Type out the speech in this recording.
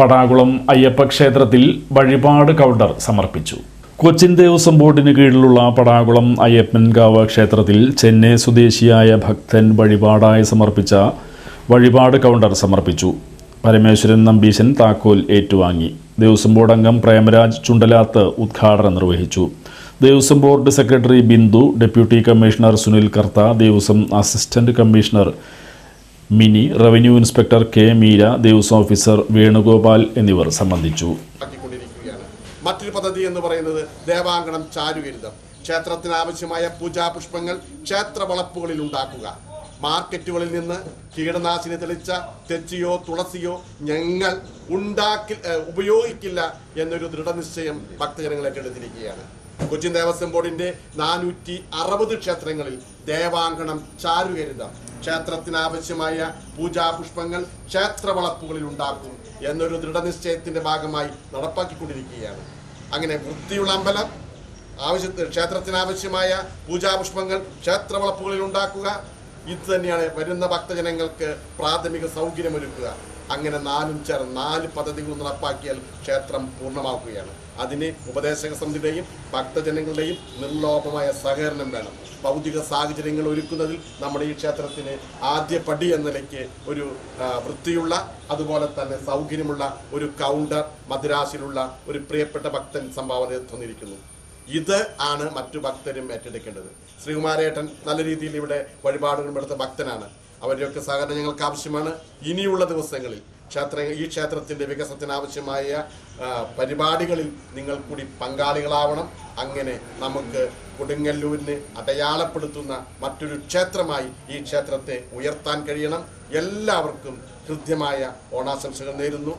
പടാകുളം അയ്യപ്പ ക്ഷേത്രത്തിൽ വഴിപാട് കൗണ്ടർ സമർപ്പിച്ചു. കൊച്ചിൻ ദേവസ്വം ബോർഡിന് കീഴിലുള്ള പടാകുളം അയ്യപ്പൻകാവ് ക്ഷേത്രത്തിൽ ചെന്നൈ സ്വദേശിയായ ഭക്തൻ വഴിപാടായി സമർപ്പിച്ച വഴിപാട് കൗണ്ടർ സമർപ്പിച്ചു. പരമേശ്വരൻ നമ്പീശൻ താക്കോൽ ഏറ്റുവാങ്ങി. ദേവസ്വം ബോർഡ് അംഗം പ്രേമരാജ് ചുണ്ടലാത്ത് ഉദ്ഘാടനം നിർവഹിച്ചു. Devaswom board secretary Bindu deputy commissioner Sunil Kartha Devaswom assistant commissioner Mini revenue inspector K Meera Devaswom officer Venugopal എന്നിവർ സംബന്ധിച്ചു. മറ്റൊരു പദ്ധതി എന്ന് പറയുന്നത് ദേവാങ്കണം ചാരുവിരുദ്ധം. ക്ഷേത്രത്തിന് ആവശ്യമായ പൂജാപുഷ്പങ്ങൾ ക്ഷേത്ര വളപ്പുകളിൽ ഉണ്ടാക്കുക. മാർക്കറ്റുകളിൽ നിന്ന് കീടനാശിനി തെളിച്ച തെച്ചിയോ തുളസിയോ ഞങ്ങൾ ഉണ്ടാക്കി ഉപയോഗിക്കില്ല എന്നൊരു ദൃഢനിശ്ചയം ഭക്തജനങ്ങളെ ഏറ്റെടുത്തിരിക്കുകയാണ് കൊച്ചിൻ ദേവസ്വം ബോർഡിന്റെ നാനൂറ്റി അറുപത് ക്ഷേത്രങ്ങളിൽ ദേവാങ്കണം ചാരുകരുത ക്ഷേത്രത്തിനാവശ്യമായ പൂജാപുഷ്പങ്ങൾ ക്ഷേത്ര വളപ്പുകളിൽ ഉണ്ടാക്കും എന്നൊരു ദൃഢനിശ്ചയത്തിന്റെ ഭാഗമായി നടപ്പാക്കിക്കൊണ്ടിരിക്കുകയാണ്. അങ്ങനെ വൃത്തിയുള്ള അമ്പലം ആവശ്യത്തിന് ക്ഷേത്രത്തിനാവശ്യമായ പൂജാപുഷ്പങ്ങൾ ക്ഷേത്ര വളപ്പുകളിൽ ഉണ്ടാക്കുക ഇത് തന്നെയാണ് വരുന്ന ഭക്തജനങ്ങൾക്ക് പ്രാഥമിക സൗകര്യമൊരുക്കുക. അങ്ങനെ നാലും ചേർന്ന് നാല് പദ്ധതികൾ നടപ്പാക്കിയാൽ ക്ഷേത്രം പൂർണമാക്കുകയാണ്. അതിന് ഉപദേശക സമിതിയുടെയും ഭക്തജനങ്ങളുടെയും നിർലോഭമായ സഹകരണം വേണം. ഭൗതിക സാഹചര്യങ്ങൾ ഒരുക്കുന്നതിൽ നമ്മുടെ ഈ ക്ഷേത്രത്തിന് ആദ്യ പടി എന്ന നിലയ്ക്ക് ഒരു വൃത്തിയുള്ള അതുപോലെ തന്നെ സൗകര്യമുള്ള ഒരു കൗണ്ടർ മദ്രാസിലുള്ള ഒരു പ്രിയപ്പെട്ട ഭക്തൻ സംഭാവന തന്നിരിക്കുന്നു. ഇത് ആണ് മറ്റു ഭക്തരും ഏറ്റെടുക്കേണ്ടത്. ശ്രീകുമാരേട്ടൻ നല്ല രീതിയിൽ ഇവിടെ വഴിപാടുകൾ എടുത്ത ഭക്തനാണ്. അവരുടെയൊക്കെ സഹകരണം ഞങ്ങൾക്ക് ആവശ്യമാണ്. ഇനിയുള്ള ദിവസങ്ങളിൽ ക്ഷേത്ര ഈ ക്ഷേത്രത്തിന്റെ വികസനത്തിന് ആവശ്യമായ പരിപാടികളിൽ നിങ്ങൾ കൂടി പങ്കാളികളാവണം. അങ്ങനെ നമുക്ക് കൊടുങ്ങല്ലൂരിന് അടയാളപ്പെടുത്തുന്ന മറ്റൊരു ക്ഷേത്രമായി ഈ ക്ഷേത്രത്തെ ഉയർത്താൻ കഴിയണം. എല്ലാവർക്കും ഹൃദ്യമായ ഓണാശംസകൾ നേരുന്നു.